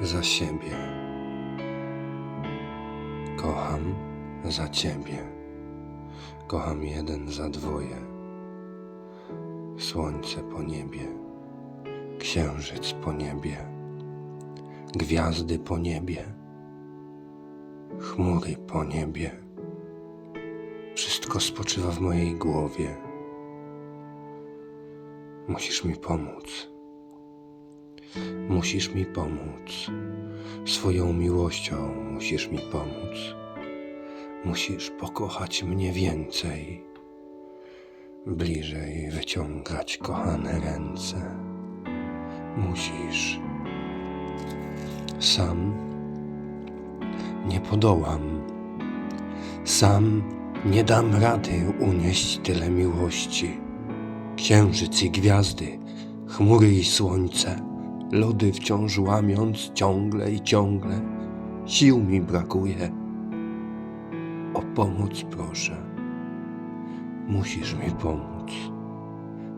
za siebie. Kocham za ciebie. Kocham jeden za dwoje. Słońce po niebie, księżyc po niebie, gwiazdy po niebie, chmury po niebie. Wszystko spoczywa w mojej głowie. Musisz mi pomóc. Musisz mi pomóc. Swoją miłością musisz mi pomóc. Musisz pokochać mnie więcej. Bliżej wyciągać kochane ręce. Musisz. Sam nie podołam. Sam nie dam rady unieść tyle miłości. Księżyc i gwiazdy, chmury i słońce, lody wciąż łamiąc ciągle i ciągle, sił mi brakuje. O pomoc proszę. Musisz mi pomóc.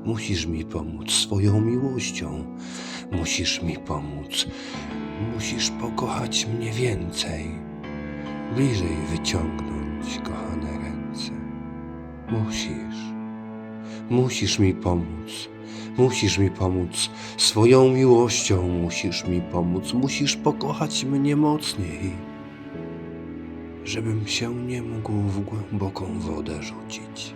Musisz mi pomóc swoją miłością. Musisz mi pomóc. Musisz pokochać mnie więcej. Bliżej wyciągnąć kochane ręce. Musisz. Musisz mi pomóc. Musisz mi pomóc. Swoją miłością musisz mi pomóc. Musisz pokochać mnie mocniej. Żebym się nie mógł w głęboką wodę rzucić.